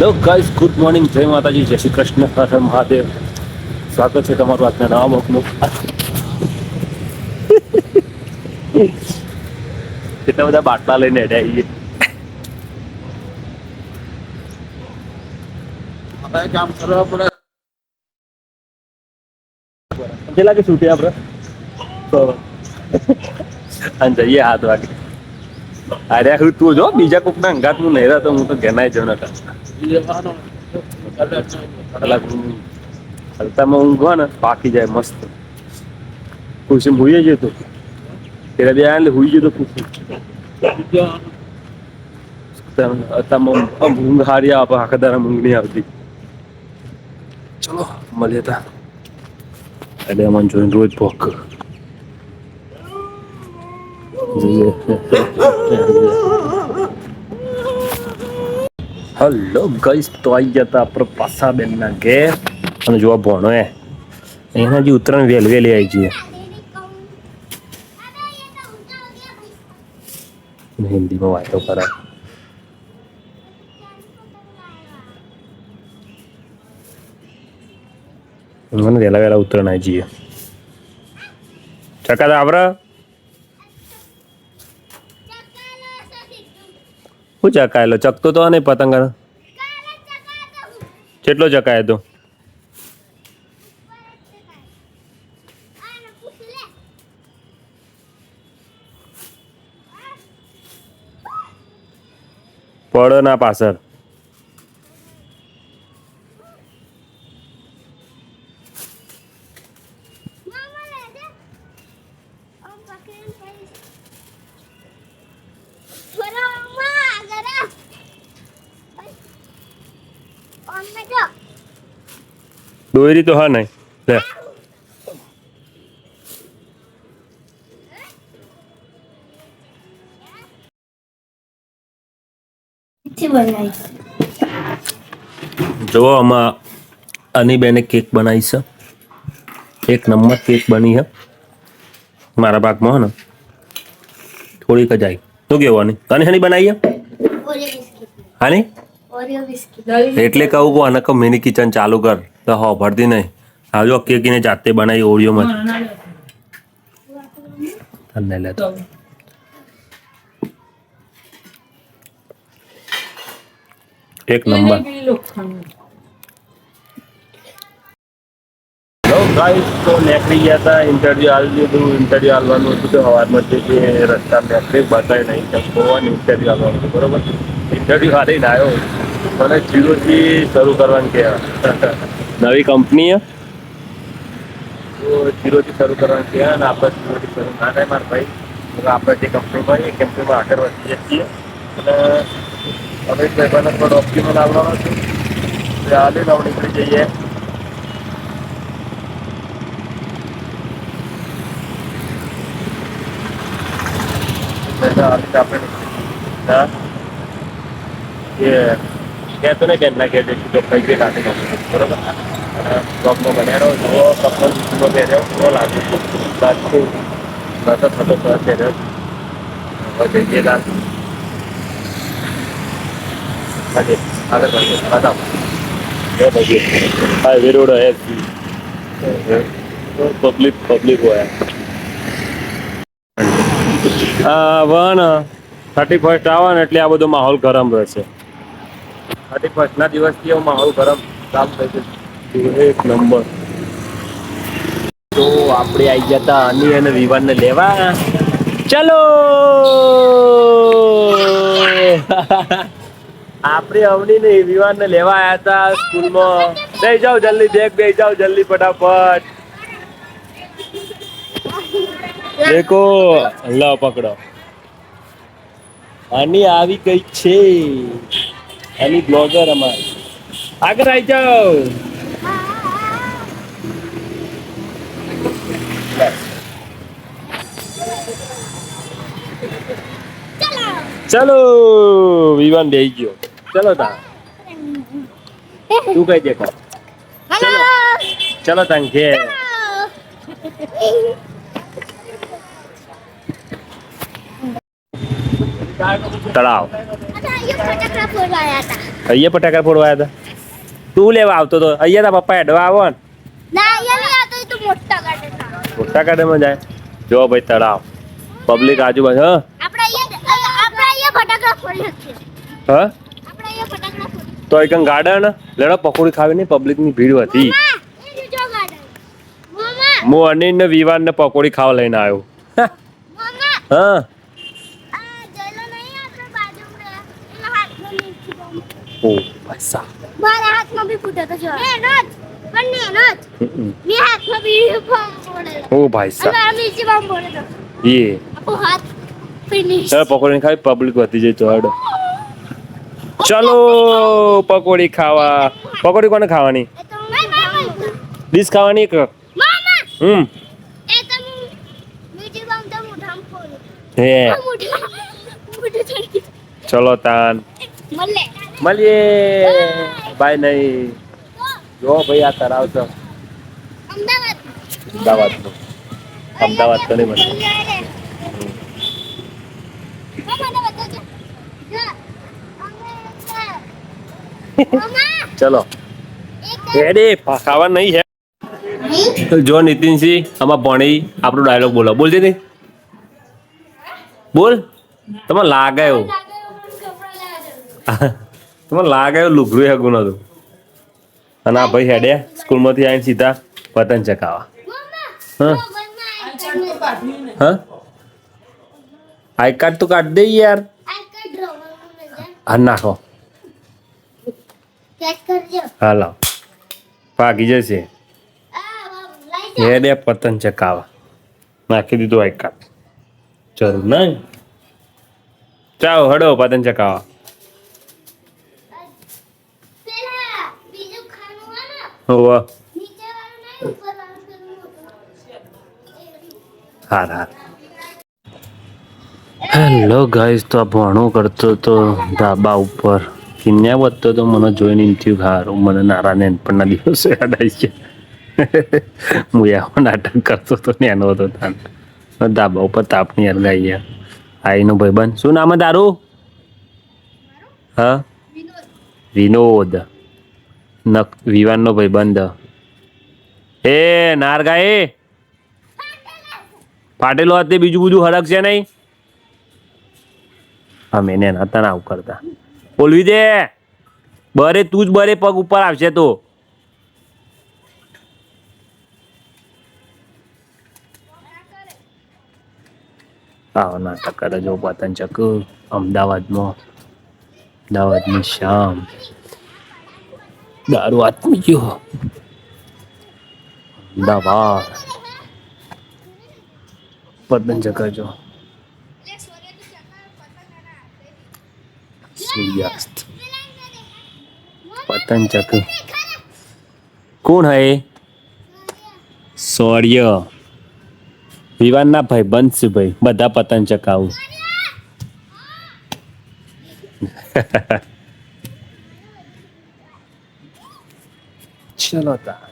Hello guys good morning. જય માતાજી જય શ્રી કૃષ્ણ. હર મહાદેવ. સ્વાગત છે તમારું આજના નવા બ્લોગનું કેટલા બધા બાટલા લઈને આપણે કામ કરવા પડે. કેટલા કે છૂટે આપણે? તો અને જઈએ હાથ વાગે. અરે હું તું જો બીજા કોકના અંગાતનું નહીં રહેતો હું તો ઘેનાય જ નતા કલાક હલતામાં ઊંઘો ને પાકી જાય મસ્ત. ખુશી હુઈ જતો તેરા બે આને હુઈ હારી આવે, આખા ઊંઘ નહીં આવતી. ચલો, મળીએ તા એટલે અમને જોઈને રોજ ભોક હલો ગઈસ તો આવી જતા આપણે પાસા બેનના ઘેર. અને જોવા ભણો એ એના જે ઉત્તરાયણ વેલ વેલી આવી જઈએ. હિન્દીમાં વાતો કરે મને વહેલા વહેલા ઉત્તરાયણ આવી જઈએ. ચકા આવરા? શું ચકાયેલો? ચકતો તો નહીં પતંગ કેટલો ચકાયો તો? પડો ના પાછળ. દોરી તો હા નહીં. લે. જો આમાં અની બેને કેક બનાવી છે. એક નંબર કેક બની છે. મારા ભાગમાં હે ને. થોડીક જ આવી શું કેવું આની? તને શેની બનાવી હાની એટલે કહું કહું આને કહું મિની કિચન ચાલુ કર. તો હો ભરતી નહીં. આવજો કેકીને જાતે બનાવી ઓળીઓમાં તને લેતો એક નંબર. ગાઈસ તો નીકળી ગયા હતા ઇન્ટરવ્યુ આલી લીધું ઇન્ટરવ્યુ આલવાનું હતું તો સવારમાં જે જે રસ્તા નીકળી બતાવી નહીં તો ગોવાનું ઇન્ટરવ્યુ આલવાનું હતું બરોબર? ઇન્ટરવ્યુ આલીને આવ્યો. મને જીરોથી શરૂ કરવાનું કે નવી કંપની જીરોથી શરૂ કરવાનું છે અને આપણે જીરોથી શરૂ ના થાય મારા ભાઈ. આપણે જે કંપનીમાં એ કંપનીમાં આગળ વધીએ છીએ. અને હવે ભાઈબંધ પણ ડોક્યુમેન્ટ આવવાનો છે. આલી નવ નીકળી જઈએ. આપણે એ કહેતો ને બેન ના ઘેર જઈશું તો કઈ કઈ લાગે બરોબર? અને બ્લોગમાં બન્યા રહો કપલ જૂનો પહેર્યો તો લાગે. બાકી બસ થતો તો પહેર્યો હવે જઈએ લાગે હા વિરોડ હે. પબ્લિક પબ્લિક હોય. આ વન થર્ટી ફર્સ્ટ આવે એટલે આ બધો માહોલ ગરમ રહેશે. થર્ટી ફર્સ્ટના દિવસથી એવો મારું ગરમ કામ થઈ ગયું એક નંબર. તો આપણે આવી ગયા હતા અની અને વિવાનને લેવા. ચલો! આપણે અવની ને વિવાનને લેવા આવ્યા હતા સ્કૂલમાં. દઈ જાઓ જલ્દી, દેખ બે જાઓ જલ્દી ફટાફટ. દેખો. લો પકડો. આની આવી કઈ છે. આની બ્લોગર અમારી. આગળ આવી જાઓ. ચલો. વિવાન બેસી ગયો. ચલો તા. તું કઈ દેખો. ચલો. તાન ઘેર. તળાવ. અહીંયા ફટાકડા ફોડવાયા હતા. ફોડવા હતા? તું લેવા આવતો તો? અહીંયા તા પપ્પા એડવા આવો ને. મોટા ગાર્ડન મોટા ગાર્ડનમાં જાય. જો ભાઈ તળાવ. પબ્લિક આજુબાજુ હા? હા? તો એક ગાર્ડન? લેડો પકોડી ખાવી નહીં પબ્લિકની ભીડ હતી હું અનિલ ને વિવાન ને પકોડી ખાવા લઈને આવ્યો. હા આ જયલો નહીં આપણે બાજુમાં એના હાથમાં નીચે બોમ્બ ઓ. પૈસા. મારા હાથમાં બી ફૂટે તો જો. પણ મેં હાથમાં બી બોમ્બ ઓ અને એ. આપણો હાથ ફિનિશ ચાલ પકોડી ખાવી પબ્લિક વધી જાય તો હડો. ચાલો પકોડી ખાવા. પકોડી કોને ખાવાની? એ ડીશ ખાવાની એક? હમ. હે ચલો તાન. મળે મળીએ. બાય નહીં. જો ભાઈ આ તળાવ તો અમદાવાદનું. અમદાવાદ તો નહીં મળે ચલો. રેડી ખાવા નહીં છે જો નીતિનસિંહ આમાં ભણી આપણો ડાયલોગ બોલો બોલ દીદી. બોલ. તમે લાગે એવું. તમે લાગે એવું લુગરું હગું નતું. અને આ ભાઈ હેડે સ્કૂલમાંથી આવીને સીધા પતંગ ચકાવા હા? હા? આઈ કાર્ડ તો કાઢ દે યાર. હા નાખો. હા લાવ. ભાગી જશે. હેડે પતંગ ચકાવા નાખી દીધું આઈ કાર્ડ. જરૂર નહીં. ચાલો હડો પતંગ ચકાવા હાર હેલો ગાઈસ તો આ ભણું કરતો તો ધાબા ઉપર. કિન્યા વધતો તો મને જોઈને થયું હારું, મને નારા નેનપણના દિવસો યાદ આવી છે હું એવો નાટક કરતો તો ને એનો હતો તાન. ધાબા ઉપર તાપની અરગાઈ ગયા. આઈનો ભાઈબંધ. શું નામ તારું? હા? વિનોદ. નક વિવાનનો ભાઈબંધ એ નારગા એ ફાટેલો હાથે બીજું બધું હરક છે નહીં. અમે એને હતા આવું કરતા. બોલવી દે. બરે તું જ બરે પગ ઉપર આવશે તો. આવો નાટક કરે જો પતંગ ચક અમદાવાદમાં. અમદાવાદની શામ દારૂ આત્મી ગયો. અમદાવાદ. પતંગ ચકાજો સૂર્યાસ્ત. પતંગ ચક કોણ હે? સૌર્ય. વિવાનના ભાઈ બંધ ભાઈ બધા પતંગ ચકાવું ચલો તા